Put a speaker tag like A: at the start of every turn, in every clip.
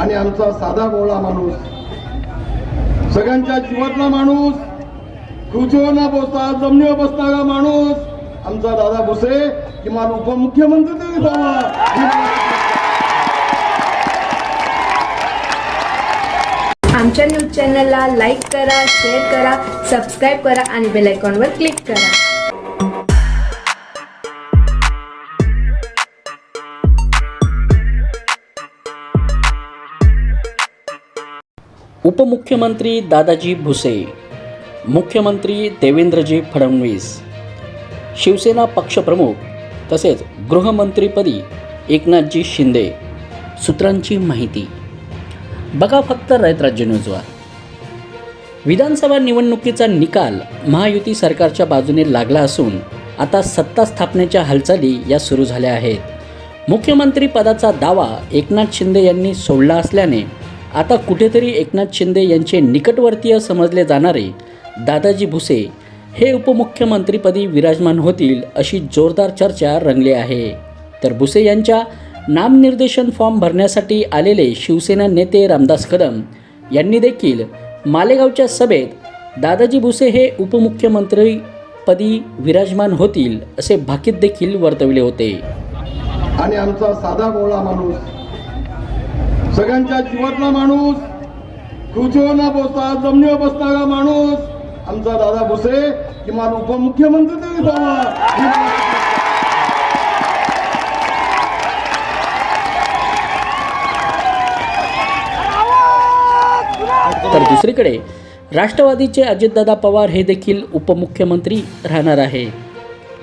A: आणि आमचा साधा बोळा माणूस. सगळ्यांच्या जीवातला माणूस खुर्चीवर न बसता जमिनीवर बसणारा माणूस आमचा दादा भुसे किमान उपमुख्यमंत्री तरी व्हावा
B: आमच्या न्यूज चॅनलला लाईक करा शेअर करा सबस्क्राईब करा आणि बेलायकॉनवर क्लिक करा.
C: उपमुख्यमंत्री दादाजी भुसे मुख्यमंत्री देवेंद्रजी फडणवीस शिवसेना पक्षप्रमुख तसेच गृहमंत्रीपदी एकनाथजी शिंदे सूत्रांची माहिती. बघा फक्त रयत राज्य न्यूजवर विधानसभा निवडणुकीचा निकाल महायुती सरकारच्या बाजूने लागला असून आता सत्ता स्थापनेच्या हालचाली या सुरू झाल्या आहेत. मुख्यमंत्री पदाचा दावा एकनाथ शिंदे यांनी सोडला असल्याने आता कुठेतरी एकनाथ शिंदे यांचे निकटवर्तीय समजले जाणारे दादाजी भुसे हे उपमुख्यमंत्रीपदी विराजमान होतील अशी जोरदार चर्चा रंगली आहे. तर भुसे यांच्या नामनिर्देशन फॉर्म भरण्यासाठी आलेले शिवसेना नेते रामदास कदम यांनी देखील मालेगावच्या सभेत दादाजी भुसे हे उपमुख्यमंत्रीपदी विराजमान होतील असे भाकीत देखील वर्तविले होते.
A: आणि आमचा साधा गोळा माणूस सगळ्यांच्या जीवातला माणूस खुर्चीवर बसता जमिनीवर बसणारा माणूस आमचा दादा भुसे किमान उपमुख्यमंत्री तरी व्हावा
C: तर दुसरीकडे राष्ट्रवादीचे अजितदादा पवार हे देखील उपमुख्यमंत्री राहणार आहे.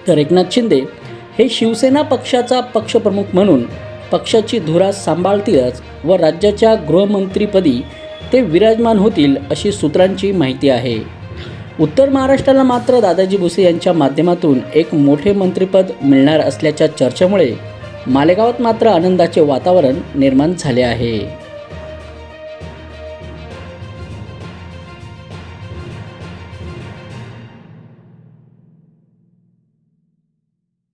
C: तर एकनाथ शिंदे हे शिवसेना पक्षाचा पक्षप्रमुख म्हणून पक्षाची धुरा सांभाळतीलच व राज्याच्या गृहमंत्रीपदी ते विराजमान होतील अशी सूत्रांची माहिती आहे. उत्तर महाराष्ट्राला मात्र दादाजी भुसे यांच्या माध्यमातून एक मोठे मंत्रिपद मिळणार असल्याच्या चर्चेमुळे मालेगावात मात्र आनंदाचे वातावरण निर्माण झाले आहे.